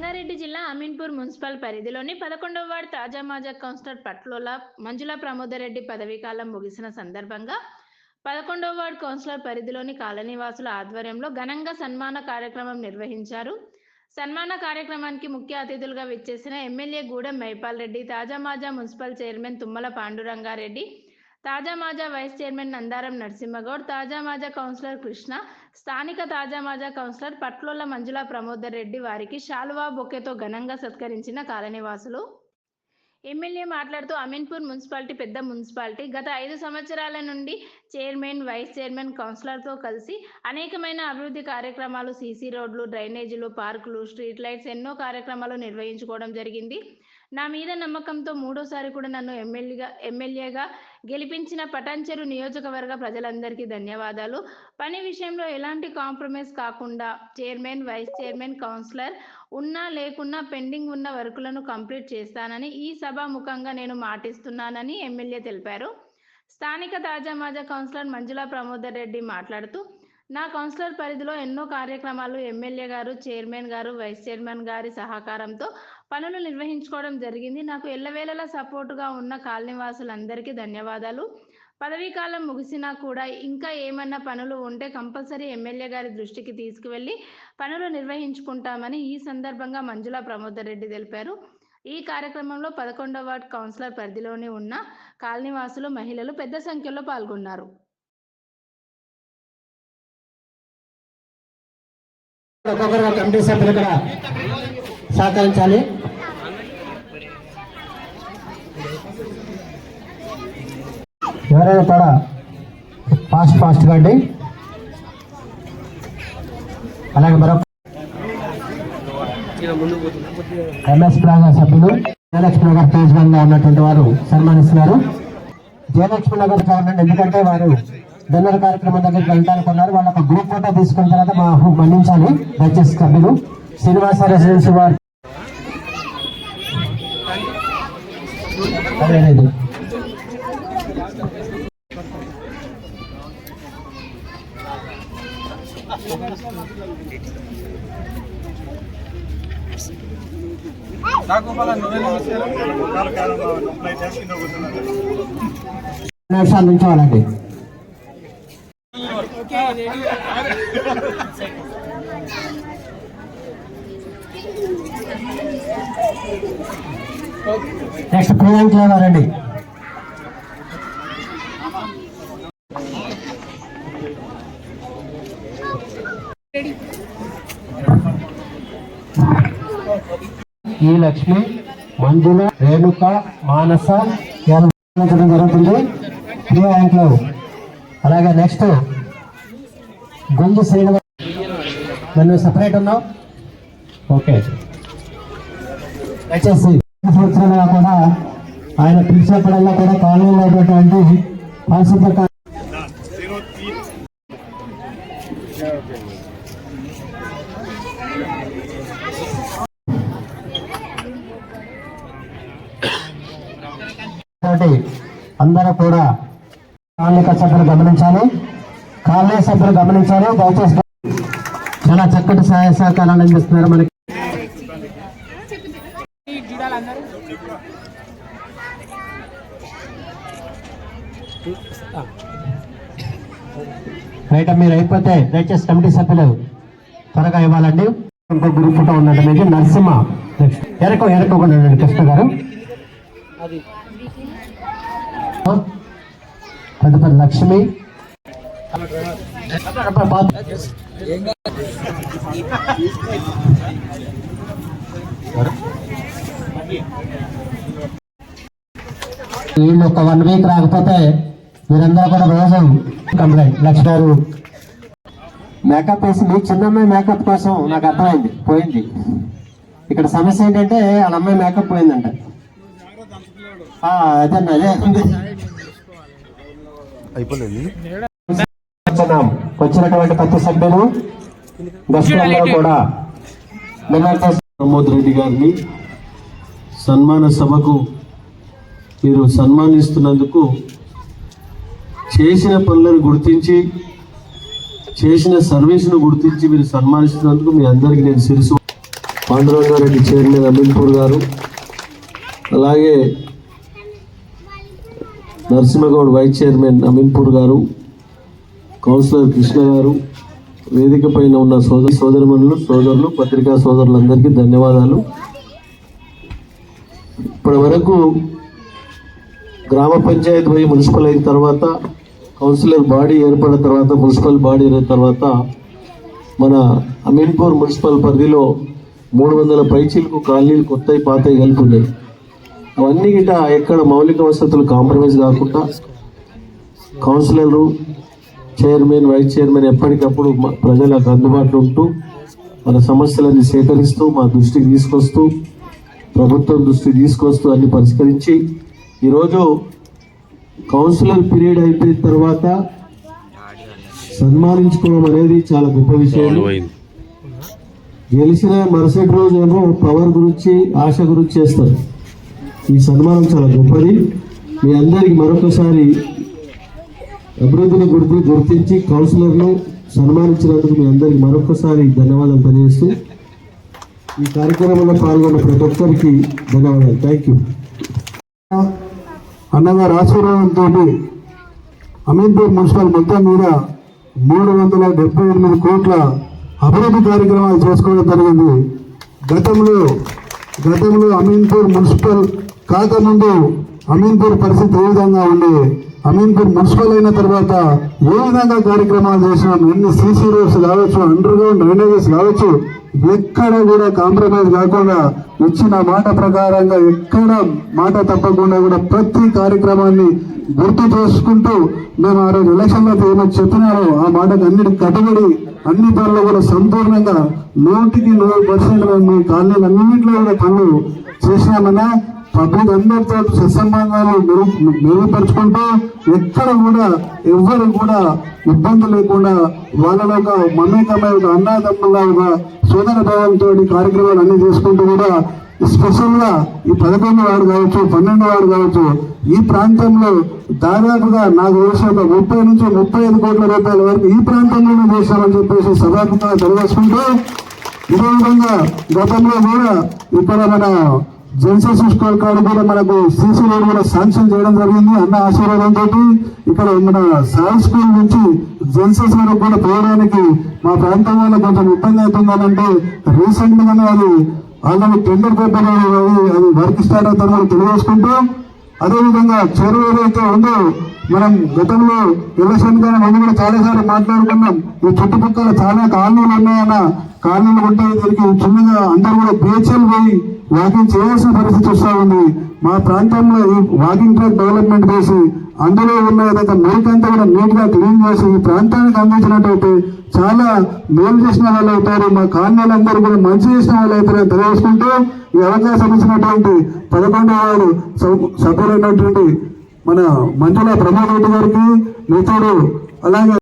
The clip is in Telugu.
రంగారెడ్డి జిల్లా అమీన్పూర్ మున్సిపల్ పరిధిలోని పదకొండవ వార్డు తాజా మాజా కౌన్సిలర్ పట్లోల మంజుల ప్రమోదరెడ్డి పదవీకాలం ముగిసిన సందర్భంగా పదకొండవ వార్డు కౌన్సిలర్ పరిధిలోని కాలనీవాసుల ఆధ్వర్యంలో ఘనంగా సన్మాన కార్యక్రమం నిర్వహించారు. సన్మాన కార్యక్రమానికి ముఖ్య అతిథులుగా విచ్చేసిన ఎమ్మెల్యే గూడెం మైపాల్ రెడ్డి తాజా మాజా మున్సిపల్ చైర్మన్ తుమ్మల పాండురంగారెడ్డి తాజా మాజా వైస్ చైర్మన్ నందారం నరసింహగౌడ్ తాజా మాజా కౌన్సిలర్ కృష్ణ స్థానిక తాజా మాజా కౌన్సిలర్ పట్లోల మంజుల ప్రమోదర్ రెడ్డి వారికి శాలువా బొకేతో ఘనంగా సత్కరించిన కాలనీవాసులు. ఎమ్మెల్యే మాట్లాడుతూ అమీన్పూర్ మున్సిపాలిటీ పెద్ద మున్సిపాలిటీ. గత ఐదు సంవత్సరాల నుండి చైర్మన్ వైస్ చైర్మన్ కౌన్సిలర్తో కలిసి అనేకమైన అభివృద్ధి కార్యక్రమాలు సీసీ రోడ్లు డ్రైనేజీలు పార్కులు స్ట్రీట్ లైట్స్ ఎన్నో కార్యక్రమాలు నిర్వహించుకోవడం జరిగింది. నా మీద నమ్మకంతో మూడోసారి కూడా నన్ను ఎమ్మెల్యేగా ఎమ్మెల్యేగా గెలిపించిన పటాన్చెరు నియోజకవర్గ ప్రజలందరికీ ధన్యవాదాలు. పని విషయంలో ఎలాంటి కాంప్రమైజ్ కాకుండా చైర్మన్ వైస్ చైర్మన్ కౌన్సిలర్ ఉన్నా లేకున్నా పెండింగ్ ఉన్న వర్కులను కంప్లీట్ చేస్తానని ఈ సభాముఖంగా నేను మాటిస్తున్నానని ఎమ్మెల్యే తెలిపారు. స్థానిక తాజా మాజా కౌన్సిలర్ మంజులా ప్రమోదర్ రెడ్డి మాట్లాడుతూ నా కౌన్సిలర్ పరిధిలో ఎన్నో కార్యక్రమాలు ఎమ్మెల్యే గారు చైర్మన్ గారు వైస్ చైర్మన్ గారి సహకారంతో పనులు నిర్వహించుకోవడం జరిగింది. నాకు ఎల్లవేళలా సపోర్టుగా ఉన్న కాలనీవాసులందరికీ ధన్యవాదాలు. పదవీ కాలం ముగిసినా కూడా ఇంకా ఏమన్నా పనులు ఉంటే కంపల్సరీ ఎమ్మెల్యే గారి దృష్టికి తీసుకువెళ్ళి పనులు నిర్వహించుకుంటామని ఈ సందర్భంగా మంజుల ప్రమోదర్ రెడ్డి తెలిపారు. ఈ కార్యక్రమంలో పదకొండవ వార్డ్ కౌన్సిలర్ పరిధిలోని ఉన్న కాలనీవాసులు మహిళలు పెద్ద సంఖ్యలో పాల్గొన్నారు. ఒక్కొక్కరు కమిటీ సభ్యులు కూడా సహకరించాలి. ఎవరైనా కూడా ఫాస్ట్ ఫాస్ట్గా అండి. అలాగే మరొక ఎంఎస్ ప్లాజా సభ్యులు జయలక్ష్మి నగర్ ఫేజ్ వన్ ఉన్నటువంటి వారు సన్మానిస్తున్నారు. జయలక్ష్మి నగర్ కావాలండి ఎందుకంటే వారు డిన్నర్ కార్యక్రమం దగ్గరికి వెళ్ళడానికి ఉన్నారు వాళ్ళ ఒక గ్రూప్ ఫోటో తీసుకున్న తర్వాత మా మన్నించాలి. దయచేసి సభ్యులు శ్రీనివాస రెసిడెన్సీ వారు. నిమిషాలు నుంచోవాలండి నెక్స్ట్ ప్రియాంక లేవారండి ఈ లక్ష్మి మంజుల రేణుక మానస నిర్వహించడం జరుగుతుంది. ప్రియాంకలు అలాగే నెక్స్ట్ గుంజు శ్రీనివాస్ నన్ను సపరేట్ ఉన్నావు. ఓకే. దయచేసి సంవత్సరాలుగా కూడా ఆయన పిలిచినప్పుడల్లా కూడా కాలనీలో ఉన్నటువంటి పారిశుద్ధ అందరూ కూడా కాలనీ సభ్యులు గమనించాలి. కాలనీ సభ్యులు గమనించాలి దయచేసి చాలా చక్కటి సహాయ సహకారాలు అందిస్తున్నారు మనకి. రైట్ మీరు అయిపోతే దయచేసి కమిటీ సభ్యులు త్వరగా ఇవ్వాలండి. ఇంకో గ్రూప్ ఫోటో ఉందండి మీకు నరసింహ. ఎరకో ఎరకోకుండా కృష్ణ గారు. తదుపరి లక్ష్మి. వీళ్ళు ఒక వన్ వీక్ రాకపోతే మీరందరూ కూడా రోజు కంప్లైంట్ లక్ష గారు. మేకప్ వేసి మీ చిన్నమ్మాయి మేకప్ కోసం నాకు అర్థమైంది పోయింది. ఇక్కడ సమస్య ఏంటంటే వాళ్ళ అమ్మాయి మేకప్ పోయిందంట. అదే అదే. అదే వచ్చినాం. వచ్చినటువంటి ప్రతి సభ్యులు గెస్టులందరూ కూడా. ప్రమోద్ రెడ్డి గారిని సన్మాన సభకు మీరు సన్మానిస్తున్నందుకు చేసిన పనులను గుర్తించి చేసిన సర్వీస్ను గుర్తించి మీరు సన్మానిస్తున్నందుకు మీ అందరికీ నేను శిరసు పాండురంగారెడ్డి చైర్మన్ అమీన్పూర్ గారు అలాగే నరసింహగౌడ్ వైస్ చైర్మన్ అమీన్పూర్ గారు కౌన్సిలర్ కృష్ణ గారు వేదిక పైన ఉన్న సోదర సోదరుమణులు సోదరులు పత్రికా సోదరులందరికీ ధన్యవాదాలు. ఇప్పటి వరకు గ్రామ పంచాయతీ పోయి మున్సిపల్ అయిన తర్వాత కౌన్సిలర్ బాడీ ఏర్పడిన తర్వాత మున్సిపల్ బాడీ అయిన తర్వాత మన అమీన్పూర్ మున్సిపల్ పరిధిలో మూడు వందల పైచీలకు కాలనీలు కొత్తవి పాతవి కలిపి ఉన్నాయి. అవన్నీ గిట ఎక్కడ మౌలిక వసతులు కాంప్రమైజ్ కాకుండా కౌన్సిలర్లు చైర్మన్ వైస్ చైర్మన్ ఎప్పటికప్పుడు ప్రజలకు అందుబాటులో ఉంటూ మన సమస్యలన్నీ సేకరిస్తూ మా దృష్టికి తీసుకొస్తూ ప్రభుత్వం దృష్టికి తీసుకొస్తూ అన్ని పరిష్కరించి ఈరోజు కౌన్సిలర్ పీరియడ్ అయిపోయిన తర్వాత సన్మానించుకోవడం అనేది చాలా గొప్ప విషయం. గెలిచిన మరుసటి రోజు ఏమో పవర్ గురించి ఆశ గురించి చేస్తారు. ఈ సన్మానం చాలా గొప్పది. మీ అందరికి మరొకసారి అభివృద్ధిని గుర్తి గుర్తించి కౌన్సిలర్ను సన్మానించినందుకు మీ అందరికీ మరొకసారి ధన్యవాదాలు తెలియజేస్తూ ఈ కార్యక్రమంలో పాల్గొన్న ప్రతి ఒక్కరికి ధన్యవాదాలు. థ్యాంక్ యూ అన్నగారు ఆశీర్వాదంతో అమీన్పూర్ మున్సిపల్ మొత్తం మీద మూడు వందల డెబ్బై ఎనిమిది కోట్ల అభివృద్ధి కార్యక్రమాలు చేసుకోవడం జరిగింది. గతంలో గతంలో అమీన్పూర్ మున్సిపల్ కాక ముందు అమీన్పూర్ పరిస్థితి ఏ విధంగా ఉండే? అమీన్పూర్ మున్సిపల్ అయిన తర్వాత ఏ విధంగా కార్యక్రమాలు చేసినాం ఎన్ని సీసీ రోడ్స్ కావచ్చు అండర్ గ్రౌండ్ డ్రైనేజెస్ కావచ్చు ఎక్కడ కూడా కాంప్రమైజ్ కాకుండా ఇచ్చిన మాట ప్రకారంగా ఎక్కడ మాట తప్పకుండా కూడా ప్రతి కార్యక్రమాన్ని గుర్తు చేసుకుంటూ మేము ఆ రోజు ఎలక్షన్లో ఏమో చెప్పినారో ఆ మాటకు అన్నిటి కట్టుబడి అన్ని పనులు కూడా సంపూర్ణంగా నూటికి నూరు పర్సెంట్ మేము మీ కాలనీలు అన్నింటిలో కూడా పనులు చేసినామన్నా పబ్లిక్ అందరితో సత్సంబంధాలు మెరుగు మెరుగుపరుచుకుంటూ ఎక్కడ కూడా ఎవ్వరు కూడా ఇబ్బంది లేకుండా వాళ్ళలో ఒక మమేకమై ఒక అన్నాదమ్ములా ఒక సోదర భావంతో కార్యక్రమాలు అన్ని చేసుకుంటూ కూడా స్పెషల్గా ఈ పదకొండు వాడు కావచ్చు పన్నెండు వాడు కావచ్చు ఈ ప్రాంతంలో దాదాపుగా నాకు తెలిసిన ఒక ముప్పై నుంచి ముప్పై ఐదు కోట్ల రూపాయల వరకు ఈ ప్రాంతంలోనే చేశామని చెప్పేసి సభాముఖంగా తెలియజేసుకుంటూ ఇదే విధంగా గతంలో కూడా ఇక్కడ మన జెన్సీ స్కూల్ కాడ కూడా మనకు సీసీ రోడ్ కూడా శాంక్షన్ చేయడం జరిగింది అన్న ఆశీర్వాదంతో ఇక్కడ మన సాయి స్కూల్ నుంచి జెన్సస్ వరకు కూడా పోవడానికి మా ప్రాంతం వల్ల కొంచెం ఇబ్బంది అవుతుందనంటే రీసెంట్ గానే అది ఆల్రెడీ టెండర్ పేపర్ అది వర్క్ స్టార్ట్ అవుతుందని తెలియజేసుకుంటూ అదేవిధంగా చెరువు ఏదైతే ఉందో మనం గతంలో ఎలక్షన్ కానీ మనం కూడా చాలాసార్లు మాట్లాడుకున్నాం. ఈ చుట్టుపక్కల చాలా కాలనీలు ఉన్నాయన్న కాలనీలు ఉంటే దీనికి చిన్నగా అందరూ కూడా బీహెచ్ఎల్ పోయి వాకింగ్ చేయాల్సిన పరిస్థితి వస్తూ ఉంది. మా ప్రాంతంలో ఈ వాకింగ్ ట్రాక్ డెవలప్మెంట్ చేసి అందులో ఉన్న ఏదైతే మురికంతా కూడా నీట్గా క్లీన్ చేసి ఈ ప్రాంతానికి అందించినట్టయితే చాలా మేలు చేసిన వాళ్ళు అవుతారు. మా కాలనీలందరూ కూడా మంచి చేసిన వాళ్ళు అవుతారని తెలియజేసుకుంటూ ఈ అవకాశం ఇచ్చినటువంటి పదకొండవ వారు సభ్యులైనటువంటి మన మంజుల ప్రమోద్ రెడ్డి గారికి మిత్రుడు అలాగే